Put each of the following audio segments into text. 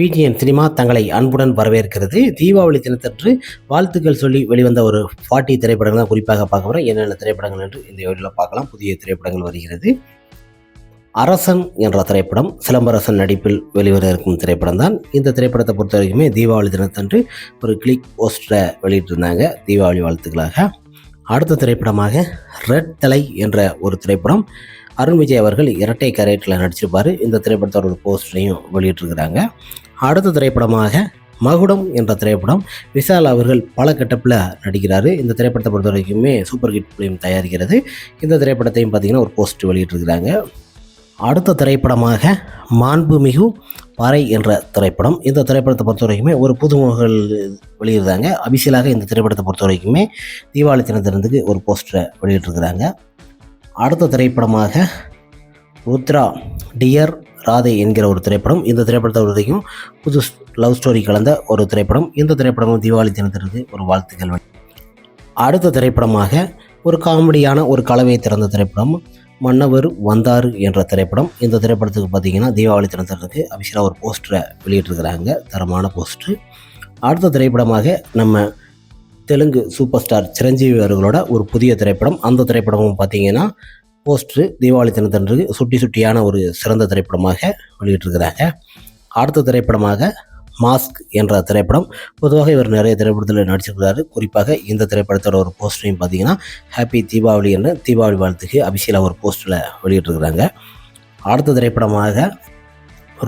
பிஜிஎன் cinema தங்களை அன்புடன் வரவேற்கிறது. தீபாவளி தினத்தன்று வாழ்த்துக்கள் சொல்லி வெளிவந்த ஒரு ஃபார்ட்டி திரைப்படங்கள் தான் குறிப்பாக பார்க்க போகிறோம் என்னென்ன திரைப்படங்கள் என்று இந்த வீடியோவில் பார்க்கலாம். புதிய திரைப்படங்கள் வருகிறது. அரசன் என்ற திரைப்படம் சிலம்பரசன் நடிப்பில் வெளிவர இருக்கும் திரைப்படம் தான். இந்த திரைப்படத்தை பொறுத்த வரைக்குமே தீபாவளி தினத்தன்று ஒரு கிளிக் போஸ்டரை வெளியிட்டிருந்தாங்க. தீபாவளி வாழ்த்துக்களாக. அடுத்த திரைப்படமாக ரெட் தலை என்ற ஒரு திரைப்படம். அருண் விஜய் அவர்கள் இரட்டை கரேட்டில் நடிச்சிருப்பார். இந்த திரைப்படத்தோட ஒரு போஸ்டரையும் வெளியிட்டிருக்கிறாங்க. அடுத்த திரைப்படமாக மகுடம் என்ற திரைப்படம் விஷால் அவர்கள் பல கட்டப்பில் நடிக்கிறார். இந்த திரைப்படத்தை பொறுத்த வரைக்குமே சூப்பர் ஹிட் ஃபிலிம் தயாரிக்கிறது. இந்த திரைப்படத்தையும் பார்த்தீங்கன்னா ஒரு போஸ்ட் வெளியிட்டிருக்கிறாங்க. அடுத்த திரைப்படமாக மாண்புமிகு பாறை என்ற திரைப்படம். இந்த திரைப்படத்தை பொறுத்த வரைக்குமே ஒரு புதுமுகங்கள் வெளியிடுறாங்க. அபிஷியலாக இந்த திரைப்படத்தை பொறுத்த வரைக்குமே தீபாவளி தினத்தினத்துக்கு ஒரு போஸ்டரை வெளியிட்டிருக்கிறாங்க. அடுத்த திரைப்படமாக ருத்ரா டியர் ராதை என்கிற ஒரு திரைப்படம் இந்த திரைப்படத்தை வரைக்கும் புது லவ் ஸ்டோரி கலந்த ஒரு திரைப்படம். இந்த திரைப்படமும் தீபாவளி தினத்திற்கு ஒரு வாழ்த்துக்கள். அடுத்த திரைப்படமாக ஒரு காமெடியான ஒரு கலவையை திறந்த திரைப்படம் மன்னவர் வந்தார் என்ற திரைப்படம். இந்த திரைப்படத்துக்கு பார்த்தீங்கன்னா தீபாவளி தினத்திற்கு அபிஷேகா ஒரு போஸ்டரை வெளியிட்டிருக்கிறாங்க. தரமான போஸ்டர். அடுத்த திரைப்படமாக நம்ம தெலுங்கு சூப்பர் ஸ்டார் சிரஞ்சீவி அவர்களோட ஒரு புதிய திரைப்படம். அந்த திரைப்படமும் பார்த்தீங்கன்னா போஸ்ட்ரு தீபாவளி தினத்தன்று சுட்டி சுட்டியான ஒரு சிறந்த திரைப்படமாக வெளியிட்டிருக்கிறாங்க. அடுத்த திரைப்படமாக மாஸ்க் என்ற திரைப்படம். பொதுவாக இவர் நிறைய திரைப்படத்தில் நடிச்சிருக்கிறாரு. குறிப்பாக இந்த திரைப்படத்தோட ஒரு போஸ்டரையும் பார்த்தீங்கன்னா ஹாப்பி தீபாவளி என்ற தீபாவளி வாழ்த்துக்கு அபிஷேலா ஒரு போஸ்டரில் வெளியிட்டிருக்கிறாங்க. அடுத்த திரைப்படமாக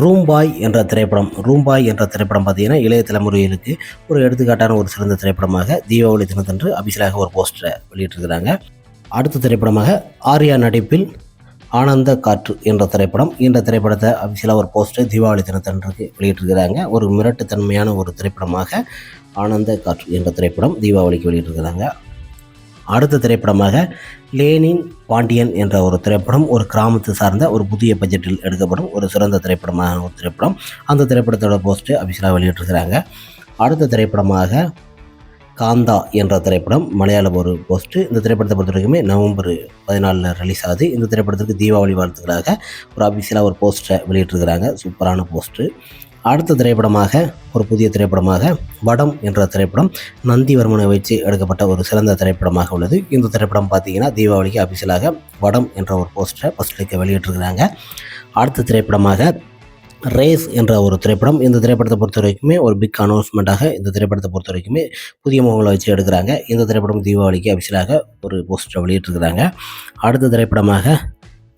ரூம்பாய் என்ற திரைப்படம். ரூம்பாய் என்ற திரைப்படம் பார்த்தீங்கன்னா இளைய தலைமுறைகளுக்கு ஒரு எடுத்துக்காட்டான ஒரு சிறந்த திரைப்படமாக தீபாவளி தினத்தன்று அபிஷேலாக ஒரு போஸ்டரை வெளியிட்டிருக்கிறாங்க. அடுத்த திரைப்படமாக ஆர்யா நடிப்பில் ஆனந்த காற்று என்ற திரைப்படம். இந்த திரைப்படத்தை அபிஷியலாக ஒரு போஸ்டர் தீபாவளி தினத்தன்றைக்கு வெளியிட்டிருக்கிறாங்க. ஒரு மிரட்டுத்தன்மையான ஒரு திரைப்படமாக ஆனந்த காற்று என்ற திரைப்படம் தீபாவளிக்கு வெளியிட்டிருக்கிறாங்க. அடுத்த திரைப்படமாக லேனின் பாண்டியன் என்ற ஒரு திரைப்படம் ஒரு கிராமத்தை சார்ந்த ஒரு புதிய பட்ஜெட்டில் எடுக்கப்படும் ஒரு சிறந்த திரைப்படமான ஒரு திரைப்படம். அந்த திரைப்படத்தோட போஸ்டர் அபிஷியலாக வெளியிட்டிருக்கிறாங்க. அடுத்த திரைப்படமாக காந்தா என்ற திரைப்படம் மலையாளம் ஒரு போஸ்ட்டு இந்த திரைப்படத்தை பொறுத்த வரைக்குமே நவம்பர் பதினாலில் ரிலீஸ் ஆகுது. இந்த திரைப்படத்துக்கு தீபாவளி வாழ்த்துக்களாக ஒரு அபிஷியலாக ஒரு போஸ்டரை வெளியிட்டிருக்கிறாங்க. சூப்பரான போஸ்ட்டு அடுத்த திரைப்படமாக ஒரு புதிய திரைப்படமாக வடம் என்ற திரைப்படம் நந்திவர்மனை வச்சு எடுக்கப்பட்ட ஒரு சிறந்த திரைப்படமாக உள்ளது. இந்த திரைப்படம் பார்த்தீங்கன்னா தீபாவளிக்கு அபிஷியலாக வடம் என்ற ஒரு போஸ்டரை ஃபஸ்ட் வெளியிட்டிருக்கிறாங்க. அடுத்த திரைப்படமாக ரேஸ் என்ற ஒரு திரைப்படம். இந்த திரைப்படத்தை பொறுத்த வரைக்குமே ஒரு பிக் அனௌன்ஸ்மெண்ட்டாக இந்த திரைப்படத்தை பொறுத்த வரைக்குமே புதிய முகங்களை வச்சு எடுக்கிறாங்க. இந்த திரைப்படம் தீபாவளிக்கு அபிஷியலாக ஒரு போஸ்டரை வெளியிட்டிருக்கிறாங்க. அடுத்த திரைப்படமாக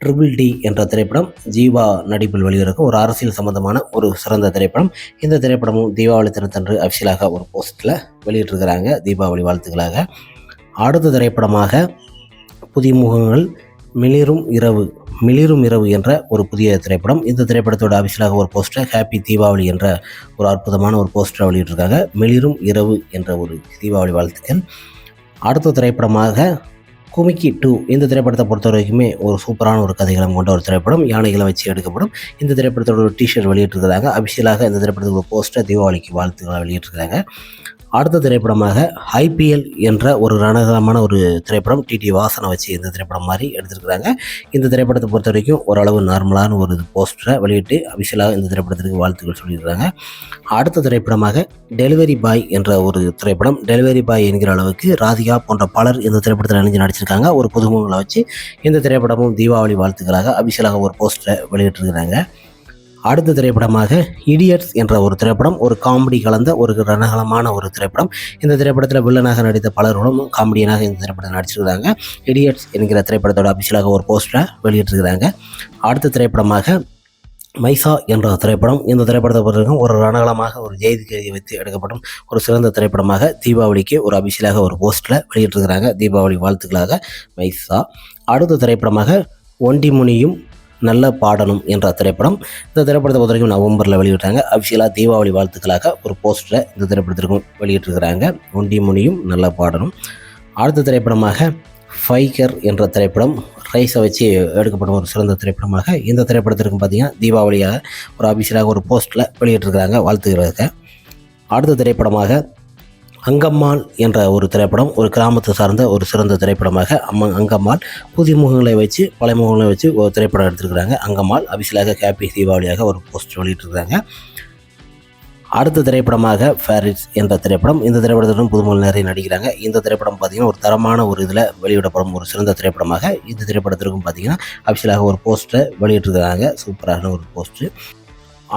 ட்ரிபிள் டி என்ற திரைப்படம் ஜீவா நடிப்பில் வெளியிறக்கும் ஒரு அரசியல் சம்பந்தமான ஒரு சிறந்த திரைப்படம். இந்த திரைப்படமும் தீபாவளி தினத்தன்று அபிஷியலாக ஒரு போஸ்ட்டில் வெளியிட்டிருக்கிறாங்க. தீபாவளி வாழ்த்துக்களாக. அடுத்த திரைப்படமாக புதிய முகங்கள் மிளிரும் இரவு மிளிரும் இரவு என்ற ஒரு புதிய திரைப்படம். இந்த திரைப்படத்தோட அபிஷியலாக ஒரு போஸ்டர் ஹாப்பி தீபாவளி என்ற ஒரு அற்புதமான ஒரு போஸ்டரை வெளியிட்டிருக்காங்க. மிளிரும் இரவு என்ற ஒரு தீபாவளி வாழ்த்துக்கள். அடுத்த திரைப்படமாக குமிக்கி டூ இந்த திரைப்படத்தை பொறுத்த வரைக்குமே ஒரு சூப்பரான ஒரு கதைகளும் கொண்ட ஒரு திரைப்படம். யானைகளை வச்சு எடுக்கப்படும். இந்த திரைப்படத்தோட ஒரு டிஷர்ட் வெளியிட்டிருக்கிறாங்க. அபிஷியலாக இந்த திரைப்படத்துக்கு ஒரு போஸ்டர் தீபாவளிக்கு வாழ்த்துக்களை வெளியிட்டிருக்கிறாங்க. அடுத்த திரைப்படமாக ஐபிஎல் என்ற ஒரு ரணகரமான ஒரு திரைப்படம் டிடி வாசனை வச்சு இந்த திரைப்படம் மாதிரி எடுத்திருக்கிறாங்க. இந்த திரைப்படத்தை பொறுத்த வரைக்கும் ஓரளவு நார்மலான ஒரு போஸ்டரை வெளியிட்டு அபிஷியலாக இந்த திரைப்படத்திற்கு வாழ்த்துக்கள் சொல்லியிருக்கிறாங்க. அடுத்த திரைப்படமாக டெலிவரி பாய் என்ற ஒரு திரைப்படம் டெலிவரி பாய் என்கிற அளவுக்கு ராதிகா போன்ற பலர் இந்த திரைப்படத்தில் இணைஞ்சு நடிச்சிருக்காங்க. ஒரு புதுமுகங்களை வச்சு இந்த திரைப்படமும் தீபாவளி வாழ்த்துக்களாக அபிஷியலாக ஒரு போஸ்டரை வெளியிட்டிருக்கிறாங்க. அடுத்த திரைப்படமாக இடியட்ஸ் என்ற ஒரு திரைப்படம் ஒரு காமெடி கலந்த ஒரு ரணகலமான ஒரு திரைப்படம். இந்த திரைப்படத்தில் வில்லனாக நடித்த பலர்களும் காமெடியனாக இந்த திரைப்படத்தில் நடிச்சிருக்கிறாங்க. இடியட்ஸ் என்கிற திரைப்படத்தோட அபிஷியலாக ஒரு போஸ்டரை வெளியிட்டிருக்கிறாங்க. அடுத்த திரைப்படமாக மைசா என்ற திரைப்படம். இந்த திரைப்படத்தை பொறுத்தவரைக்கும் ஒரு ரணகலமாக ஒரு ஜெயதிகரியை வைத்து எடுக்கப்படும் ஒரு சிறந்த திரைப்படமாக தீபாவளிக்கு ஒரு அபிஷியலாக ஒரு போஸ்ட்டில் வெளியிட்டிருக்கிறாங்க. தீபாவளி வாழ்த்துக்களாக மைசா. அடுத்த திரைப்படமாக ஒண்டிமுனியும் நல்ல பாடணும் என்ற திரைப்படம் இந்த திரைப்படத்தை பொறுத்த வரைக்கும் நவம்பரில் வெளியிட்டாங்க. அஃபிஷியலாக தீபாவளி வாழ்த்துக்களாக ஒரு போஸ்டரை இந்த திரைப்படத்திற்கும் வெளியிட்டிருக்கிறாங்க. ஒண்டி முனியும் நல்ல பாடணும் அடுத்த திரைப்படமாக ஃபைகர் என்ற திரைப்படம் ரைஸை வச்சு எடுக்கப்படும் ஒரு சிறந்த திரைப்படமாக இந்த திரைப்படத்திற்கும் பார்த்தீங்கன்னா தீபாவளியாக ஒரு அபிஷியலாக ஒரு போஸ்ட்டில் வெளியிட்டிருக்கிறாங்க. வாழ்த்துக்கிறதுக்கு அடுத்த திரைப்படமாக அங்கம்மாள் என்ற ஒரு திரைப்படம் ஒரு கிராமத்தை சார்ந்த ஒரு சிறந்த திரைப்படமாக அம்ம அங்கம்மாள் புதிய முகங்களை வச்சு பழைய முகங்களை வச்சு ஒரு திரைப்படம் எடுத்திருக்கிறாங்க. அங்கம்மாள் அபிஷியலாக ஹாப்பி தீபாவளியாக ஒரு போஸ்டர் வெளியிட்டிருக்கிறாங்க. அடுத்த திரைப்படமாக ஃபேரிஸ் என்ற திரைப்படம் இந்த திரைப்படத்திலும் புதுமுக நிறைய நடிக்கிறாங்க. இந்த திரைப்படம் பார்த்தீங்கன்னா ஒரு தரமான ஒரு இதில் வெளியிடப்படும் ஒரு சிறந்த திரைப்படமாக இந்த திரைப்படத்திற்கும் பார்த்தீங்கன்னா அபிஷியலாக ஒரு போஸ்டரை வெளியிட்டிருக்கிறாங்க. சூப்பரான ஒரு போஸ்ட்டு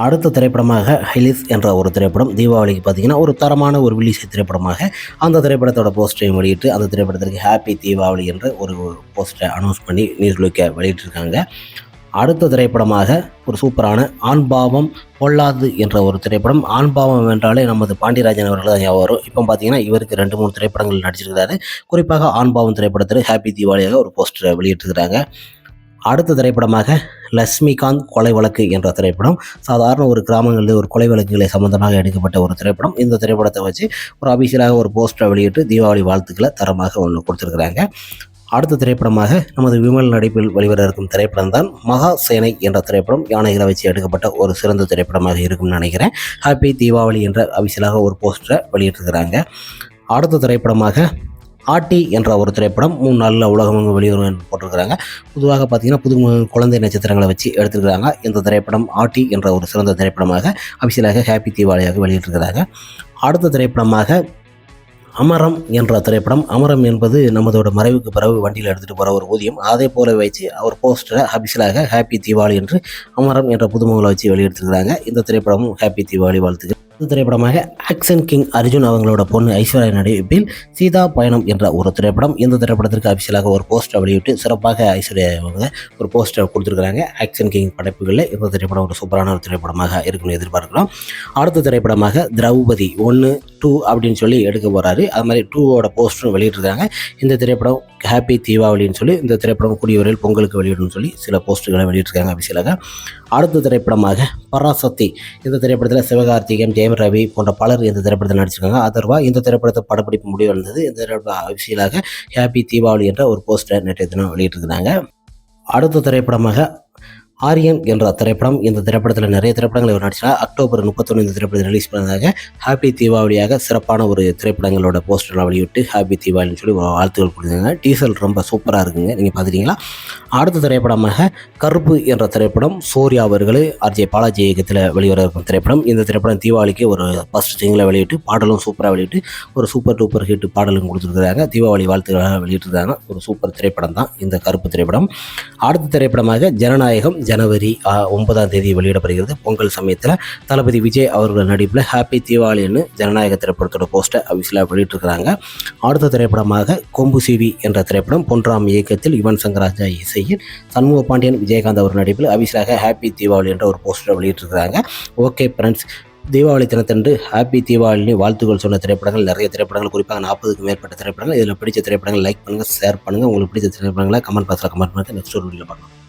அடுத்த திரைப்படமாக ஹைலிஸ் என்ற ஒரு திரைப்படம் தீபாவளிக்கு பார்த்தீங்கன்னா ஒரு தரமான ஒரு வில்லிசை திரைப்படமாக அந்த திரைப்படத்தோட போஸ்டரையும் வெளியிட்டு அந்த திரைப்படத்திற்கு ஹாப்பி தீபாவளி என்ற ஒரு போஸ்டரை அனௌன்ஸ் பண்ணி நீர்லுக்க வெளியிட்டிருக்காங்க. அடுத்த திரைப்படமாக ஒரு சூப்பரான ஆண்பாவம் பொல்லாது என்ற ஒரு திரைப்படம். ஆண்பாவம் என்றாலே நமது பாண்டியராஜன் அவர்கள் தான் ஞாபகம் வரும். இப்போ பார்த்தீங்கன்னா இவருக்கு ரெண்டு மூணு திரைப்படங்கள் நடிச்சிருக்கிறாரு. குறிப்பாக ஆண்பாவம் திரைப்படத்தில் ஹாப்பி தீபாவளியாக ஒரு போஸ்டரை வெளியிட்டிருக்கிறாங்க. அடுத்த திரைப்படமாக லட்சுமிகாந்த் கொலை வழக்கு என்ற திரைப்படம். சாதாரண ஒரு கிராமங்களில் ஒரு கொலை வழக்குகளை சம்பந்தமாக எடுக்கப்பட்ட ஒரு திரைப்படம். இந்த திரைப்படத்தை வச்சு ஒரு அபிஷியலாக ஒரு போஸ்டரை வெளியிட்டு தீபாவளி வாழ்த்துக்களை தரமாக ஒன்று கொடுத்துருக்குறாங்க. அடுத்த திரைப்படமாக நமது விமல் நடிப்பில் வெளிவர இருக்கும் திரைப்படம் தான் மகா சேனை என்ற திரைப்படம். யானைகளை வச்சு எடுக்கப்பட்ட ஒரு சிறந்த திரைப்படமாக இருக்கும்னு நினைக்கிறேன். ஹாப்பி தீபாவளி என்ற அபிஷியலாக ஒரு போஸ்டரை வெளியிட்டிருக்கிறாங்க. அடுத்த திரைப்படமாக ஆட்டி என்ற ஒரு திரைப்படம் மூணு நாளில் உலகமெங்கும் வெளிவரும் போட்டிருக்கிறாங்க. பொதுவாக பார்த்தீங்கன்னா புது குழந்தை நட்சத்திரங்களை வச்சு எடுத்துருக்கிறாங்க. இந்த திரைப்படம் ஆட்டி என்ற ஒரு சிறந்த திரைப்படமாக அபிஷியலாக ஹாப்பி தீபாவளியாக வெளியிட்டிருக்கிறாங்க. அடுத்த திரைப்படமாக அமரம் என்ற திரைப்படம். அமரம் என்பது நமதோட மறைவுக்கு பிறகு வண்டியில் எடுத்துகிட்டு போகிற ஒரு ஊதியம். அதே போல வச்சு அவர் போஸ்டரை அபிஷியலாக ஹாப்பி தீபாவளி என்று அமரம் என்ற புதுமுகங்களை வச்சு வெளியிட்டிருக்கிறாங்க. இந்த திரைப்படமும் ஹாப்பி தீபாவளி வாழ்த்துக்கள். திரைப்படமாக ஆக்ஷன் கிங் அர்ஜுன் அவங்களோட பொண்ணு ஐஸ்வர்யா நடிப்பில் சீதா பயணம் என்ற ஒரு திரைப்படம். இந்த திரைப்படத்திற்கு அபிஷியலாக ஒரு போஸ்டர் வெளியிட்டு சிறப்பாக ஐஸ்வர்யா அவங்க ஒரு போஸ்டர் கொடுத்துருக்காங்க ஆக்ஷன் கிங் படைப்புகளில் இந்த திரைப்படம் ஒரு சூப்பரான ஒரு திரைப்படமாக இருக்குன்னு எதிர்பார்க்கலாம் அடுத்த திரைப்படமாக திரௌபதி ஒன்று டூ அப்படின்னு சொல்லி எடுக்க போகிறாரு அது மாதிரி டூவோட போஸ்டரும் வெளியிட்டிருக்காங்க. இந்த திரைப்படம் ஹாப்பி தீபாவளின்னு சொல்லி இந்த திரைப்படம் கூடிய வரையில் பொங்கலுக்கு வெளியிடணும்னு சொல்லி சில போஸ்டர்களை வெளியிட்டிருக்காங்க அபிஷியலாக அடுத்த திரைப்படமாக பராசக்தி. இந்த திரைப்படத்தில் சிவகார்த்திகேயன் ஜெயம் ரவி போன்ற பலர் இந்த திரைப்படத்தில் நடிச்சிருக்காங்க. அதர்வா இந்த திரைப்படத்தை படப்பிடிப்பு முடிவு வந்தது. இந்த திரைப்பட அபிஷியலாக ஹாப்பி தீபாவளி என்ற ஒரு போஸ்டர் நேற்றைய தினம் வெளியிட்டிருக்கிறாங்க. அடுத்த திரைப்படமாக ஆரியன் என்ற திரைப்படம். இந்த திரைப்படத்தில் நிறைய திரைப்படங்கள் இவர் நடிச்சார் அக்டோபர் முப்பத்தொன்று இந்த திரைப்படத்தை ரிலீஸ் பண்ணதாக ஹாப்பி தீபாவளியாக சிறப்பான ஒரு திரைப்படங்களோட போஸ்டர்லாம் வெளியிட்டு ஹாப்பி தீபாவளின்னு சொல்லி வாழ்த்துக்கள் கொடுத்தாங்க டீசல் ரொம்ப சூப்பராக இருக்குங்க. நீங்கள் பார்த்துட்டீங்களா? அடுத்த திரைப்படமாக கருப்பு என்ற திரைப்படம் சூர்யா அவர்கள் ஆர்ஜே பாலாஜி இயக்கத்தில் வெளிவர இருக்கும் திரைப்படம். இந்த திரைப்படம் தீபாவளிக்கு ஒரு ஃபஸ்ட் சிங்கில் வெளியிட்டு பாடலும் சூப்பராக வெளியிட்டு ஒரு சூப்பர் டூப்பர் ஹிட் பாடலும் கொடுத்துருக்காங்க தீபாவளி வாழ்த்துக்களாக வெளியிட்டிருக்காங்க. ஒரு சூப்பர் திரைப்படம் தான் இந்த கருப்பு திரைப்படம். அடுத்த திரைப்படமாக ஜனநாயகம் ஜனவரி ஆ, ஒன்பதாம் தேதி வெளியிடப்படுகிறது. பொங்கல் சமயத்தில் தளபதி விஜய் அவர்கள் நடிப்பில் ஹாப்பி தீபாவளின்னு ஜனநாயக திரைப்படத்தோட போஸ்டர் அபிஷியலாக வெளியிட்டிருக்கிறாங்க. அடுத்த திரைப்படமாக கொம்பு சிவி என்ற திரைப்படம் பொன்ராம் இயக்கத்தில் யுவன் சங்கராஜா இசையில் சண்முக பாண்டியன் விஜயகாந்த் அவர் நடிப்பில் அபிஷியலாக ஹாப்பி தீபாவளி என்ற ஒரு போஸ்டரை வெளியிட்டிருக்கிறாங்க. ஓகே ஃப்ரெண்ட்ஸ் தீபாவளி தினத்தன்று ஹாப்பி தீபாவளி வாழ்த்துக்கள் சொன்ன திரைப்படங்கள் நிறைய திரைப்படங்கள் குறிப்பாக நாற்பதுக்கு மேற்பட்ட திரைப்படங்கள். இதில் பிடிச்ச திரைப்படங்கள் லைக் பண்ணுங்கள் ஷேர் பண்ணுங்கள் உங்களுக்கு பிடிச்ச திரைப்படங்களை கமெண்ட் பாக்ஸில் கமெண்ட் பண்ணுங்கள் நெக்ஸ்ட் ஒரு வீடியோவில் பார்க்கலாம்.